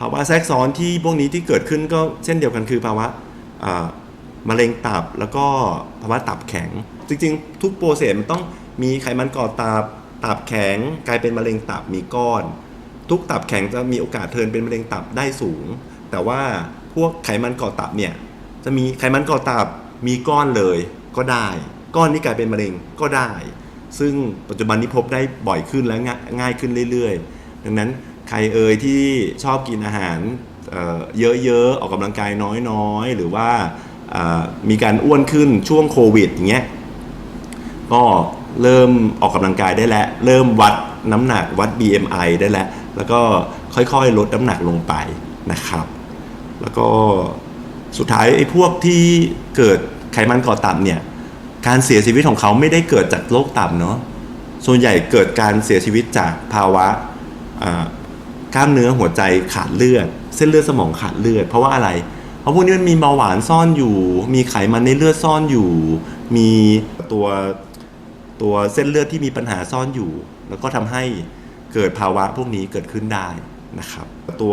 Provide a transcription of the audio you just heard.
ภาวะแทรกซ้อนที่พวกนี้ที่เกิดขึ้นก็เช่นเดียวกันคือภาวะมะเร็งตับแล้วก็ภาวะตับแข็ง จริงๆ ทุกโปรเซสมันต้องมีไขมันก่อตับตับแข็ง กลายเป็นมะเร็งตับมีก้อน ทุกตับแข็งจะมีโอกาสเทินเป็นมะเร็งตับได้สูง แต่ว่าพวกไขมันก่อตับเนี่ยจะมีไขมันก่อตับมีก้อนเลยก็ได้ ก้อนนี้กลายเป็นมะเร็งก็ได้ ซึ่งปัจจุบันนี้พบได้บ่อยขึ้นและง่ายขึ้นเรื่อยๆ ดังนั้น ใครเอ่ยที่ชอบกินอาหารเยอะๆ ออกกำลังกายน้อยๆ หรือว่ามีการอ้วนขึ้นช่วงโควิดอย่างเงี้ยก็เริ่มออกกำลังกายได้แล้ว เริ่มวัดน้ำหนักวัด BMI ได้แล้ว แล้วก็ค่อยๆ ลดน้ำหนักลงไปนะครับ แล้วก็สุดท้ายไอ้พวกที่เกิดไขมันก่อตับเนี่ยการเสียชีวิตของเขาไม่ได้เกิดจากโรคตับเนาะส่วนใหญ่เกิดการเสียชีวิตจากภาวะ กล้ามเนื้อหัวใจขาดเลือด เส้นเลือดสมองขาดเลือด เพราะว่าอะไร เพราะพวกนี้มันมีเบาหวานซ่อนอยู่ มีไขมันในเลือดซ่อนอยู่ มีตัวตัวเส้นเลือดที่มีปัญหาซ่อนอยู่ แล้วก็ทำให้เกิดภาวะพวกนี้เกิดขึ้นได้นะครับ ตัว